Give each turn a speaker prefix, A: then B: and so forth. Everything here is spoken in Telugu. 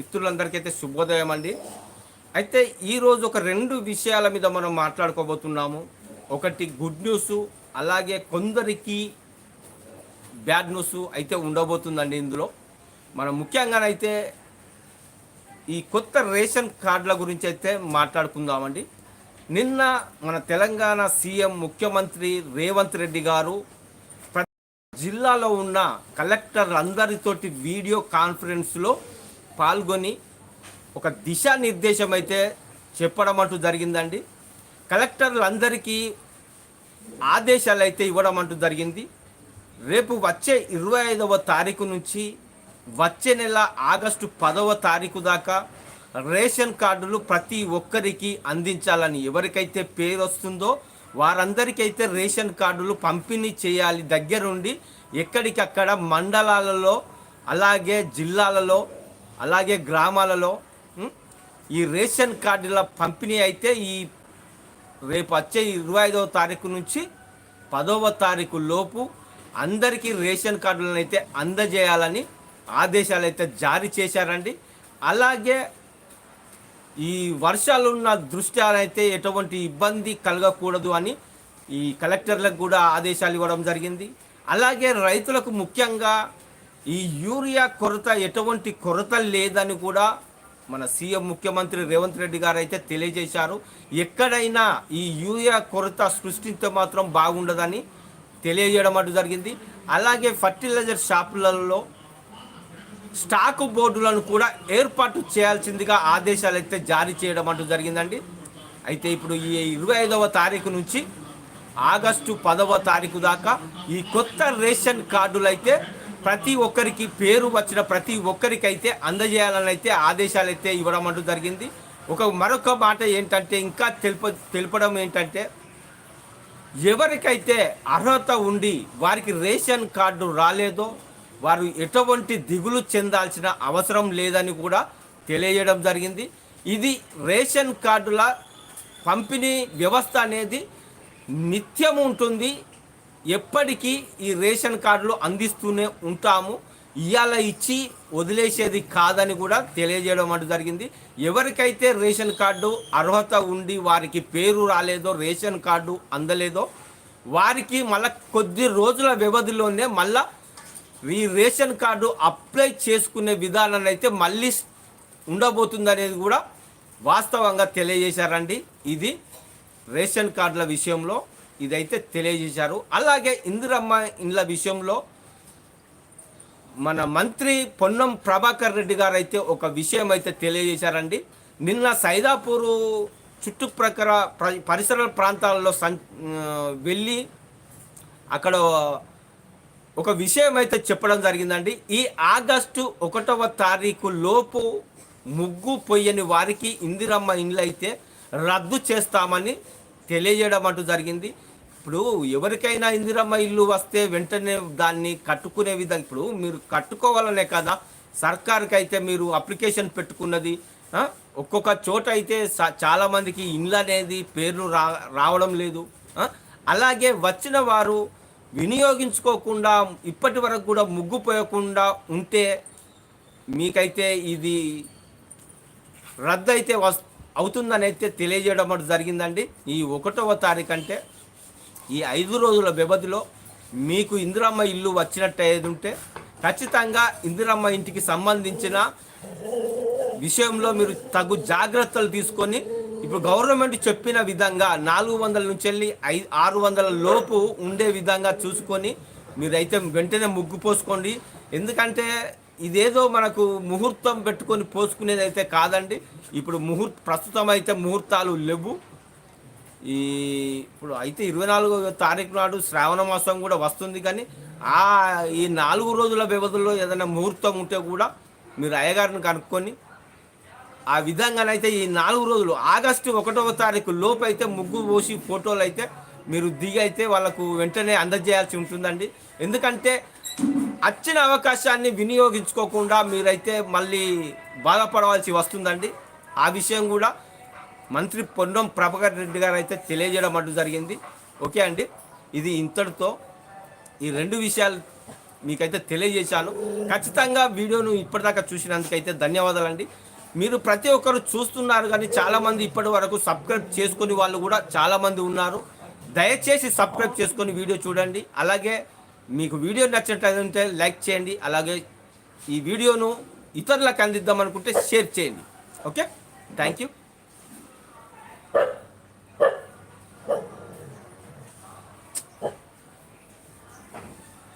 A: మిత్రులందరికీ అయితే శుభోదయం అండి. అయితే ఈరోజు ఒక రెండు విషయాల మీద మనం మాట్లాడుకోబోతున్నాము. ఒకటి గుడ్ న్యూస్ అలాగే కొందరికి బ్యాడ్ న్యూస్ అయితే ఉండబోతుందండి ఇందులో. మనం ముఖ్యంగానైతే ఈ కొత్త రేషన్ కార్డుల గురించి అయితే మాట్లాడుకుందామండి. నిన్న మన తెలంగాణ సీఎం ముఖ్యమంత్రి రేవంత్ రెడ్డి గారు ప్రతి జిల్లాలో ఉన్న కలెక్టర్లందరితోటి వీడియో కాన్ఫరెన్స్లో పాల్గొని ఒక దిశానిర్దేశం అయితే చెప్పడం అంటూ జరిగిందండి. కలెక్టర్లందరికీ ఆదేశాలు అయితే ఇవ్వడం అంటూ జరిగింది. రేపు వచ్చే ఇరవై ఐదవ తారీఖు నుంచి వచ్చే నెల ఆగస్టు పదవ తారీఖు దాకా రేషన్ కార్డులు ప్రతి ఒక్కరికి అందించాలని ఎవరికైతే పేరు వస్తుందో వారందరికైతే రేషన్ కార్డులు పంపిణీ చేయాలి దగ్గరుండి ఎక్కడికక్కడ మండలాలలో అలాగే జిల్లాలలో అలాగే గ్రామాలలో ఈ రేషన్ కార్డుల పంపిణీ అయితే ఈ రేపు వచ్చే ఇరవై ఐదవ తారీఖు నుంచి పదవ తారీఖు లోపు అందరికీ రేషన్ కార్డులను అయితే అందజేయాలని ఆదేశాలు అయితే జారీ చేశారండి. అలాగే ఈ వర్షాలున్న దృష్ట్యా అయితే ఎటువంటి ఇబ్బంది కలగకూడదు అని ఈ కలెక్టర్లకు కూడా ఆదేశాలు ఇవ్వడం జరిగింది. అలాగే రైతులకు ముఖ్యంగా ఈ యూరియా కొరత ఎటువంటి కొరత లేదని కూడా మన సీఎం ముఖ్యమంత్రి రేవంత్ రెడ్డి గారు అయితే తెలియజేశారు. ఎక్కడైనా ఈ యూరియా కొరత సృష్టిస్తే మాత్రం బాగుండదని తెలియజేయడం అంటూ జరిగింది. అలాగే ఫర్టిలైజర్ షాపులలో స్టాకు బోర్డులను కూడా ఏర్పాటు చేయాల్సిందిగా ఆదేశాలు అయితే జారీ చేయడం అంటూ జరిగిందండి. అయితే ఇప్పుడు ఈ ఇరవై ఐదవ తారీఖు నుంచి ఆగస్టు పదవ తారీఖు దాకా ఈ కొత్త రేషన్ కార్డులు అయితే ప్రతి ఒక్కరికి పేరు వచ్చిన ప్రతి ఒక్కరికైతే అందజేయాలని అయితే ఆదేశాలు అయితే ఇవ్వడం అంటూ జరిగింది. ఒక మరొక మాట ఏంటంటే ఇంకా తెలుప తెలపడం ఏంటంటే ఎవరికైతే అర్హత ఉండి వారికి రేషన్ కార్డు రాలేదో వారు ఎటువంటి దిగులు చెందాల్సిన అవసరం లేదని కూడా తెలియజేయడం జరిగింది. ఇది రేషన్ కార్డుల పంపిణీ వ్యవస్థ అనేది నిత్యం ఉంటుంది. ఎప్పటికీ ఈ రేషన్ కార్డులు అందిస్తూనే ఉంటాము. ఇవాళ ఇచ్చి వదిలేసేది కాదని కూడా తెలియజేయడం అంటూ జరిగింది. ఎవరికైతే రేషన్ కార్డు అర్హత ఉండి వారికి పేరు రాలేదో రేషన్ కార్డు అందలేదో వారికి మళ్ళా కొద్ది రోజుల వ్యవధిలోనే మళ్ళా ఈ రేషన్ కార్డు అప్లై చేసుకునే విధానాన్ని అయితే మళ్ళీ ఉండబోతుంది అనేది కూడా వాస్తవంగా తెలియజేశారండి. ఇది రేషన్ కార్డుల విషయంలో ఇదైతే తెలియజేశారు. అలాగే ఇందిరమ్మ ఇండ్ల విషయంలో మన మంత్రి పొన్నం ప్రభాకర్ రెడ్డి గారు అయితే ఒక విషయం అయితే తెలియజేశారండి. నిన్న సైదాపూరు చుట్టుప్రక్కల పరిసర ప్రాంతాల్లో సం వెళ్ళి అక్కడ ఒక విషయం అయితే చెప్పడం జరిగిందండి. ఈ ఆగస్టు ఒకటవ తారీఖు లోపు ముగ్గు పొయ్యని వారికి ఇందిరమ్మ ఇండ్లు అయితే రద్దు చేస్తామని తెలియజేయడం అంటూ జరిగింది. ఇప్పుడు ఎవరికైనా ఇందిరమ్మ ఇల్లు వస్తే వెంటనే దాన్ని కట్టుకునే విధంగా ఇప్పుడు మీరు కట్టుకోవాలనే కదా సర్కార్కి అయితే మీరు అప్లికేషన్ పెట్టుకున్నది ఒక్కొక్క చోట అయితే చాలామందికి చాలా మందికి ఇండ్లు అనేది పేర్లు రా రావడం లేదు అలాగే వచ్చిన వారు వినియోగించుకోకుండా ఇప్పటి వరకు కూడా ముగ్గుపోయకుండా ఉంటే మీకైతే ఇది రద్దు అయితే వస్ అవుతుందని అయితే తెలియజేయడం జరిగిందండి. ఈ ఒకటవ తారీఖు అంటే ఈ ఐదు రోజుల వ్యవధిలో మీకు ఇందిరమ్మ ఇల్లు వచ్చినట్టు ఏది ఉంటే ఖచ్చితంగా ఇందిరమ్మ ఇంటికి సంబంధించిన విషయంలో మీరు తగు జాగ్రత్తలు తీసుకొని ఇప్పుడు గవర్నమెంట్ చెప్పిన విధంగా నాలుగు వందల నుంచి వెళ్ళి ఐ ఆరు వందల లోపు ఉండే విధంగా చూసుకొని మీరైతే వెంటనే ముగ్గు పోసుకోండి. ఎందుకంటే ఇదేదో మనకు ముహూర్తం పెట్టుకొని పోసుకునేది అయితే కాదండి. ఇప్పుడు ముహూర్త ప్రస్తుతం అయితే ముహూర్తాలు లేవు. ఈ ఇప్పుడు అయితే ఇరవై నాలుగో తారీఖు నాడు శ్రావణ మాసం కూడా వస్తుంది కానీ ఆ ఈ నాలుగు రోజుల వ్యవధిలో ఏదైనా ముహూర్తం ఉంటే కూడా మీరు అయ్యగారిని కనుక్కొని ఆ విధంగానైతే ఈ నాలుగు రోజులు ఆగస్టు ఒకటవ తారీఖు లోపు అయితే ముగ్గు పోసి ఫోటోలు అయితే మీరు దిగి అయితే వాళ్ళకు వెంటనే అందజేయాల్సి ఉంటుందండి. ఎందుకంటే వచ్చిన అవకాశాన్ని వినియోగించుకోకుండా మీరైతే మళ్ళీ బాధపడవలసి వస్తుందండి. ఆ విషయం కూడా మంత్రి పొన్నం ప్రభాకర్ రెడ్డి గారు అయితే తెలియజేయడం అంటూ జరిగింది. ఓకే అండి? ఇది ఇంతటితో ఈ రెండు విషయాలు మీకైతే తెలియజేశాను. ఖచ్చితంగా వీడియోను ఇప్పటిదాకా చూసినందుకైతే ధన్యవాదాలండి. మీరు ప్రతి ఒక్కరు చూస్తున్నారు కానీ చాలామంది ఇప్పటి వరకు సబ్స్క్రైబ్ చేసుకుని వాళ్ళు కూడా చాలామంది ఉన్నారు. దయచేసి సబ్స్క్రైబ్ చేసుకొని వీడియో చూడండి. అలాగే మీకు వీడియో నచ్చినట్లయితే లైక్ చేయండి. అలాగే ఈ వీడియోను ఇతరులకు అందిద్దాం అనుకుంటే షేర్ చేయండి. ఓకే? Thank you.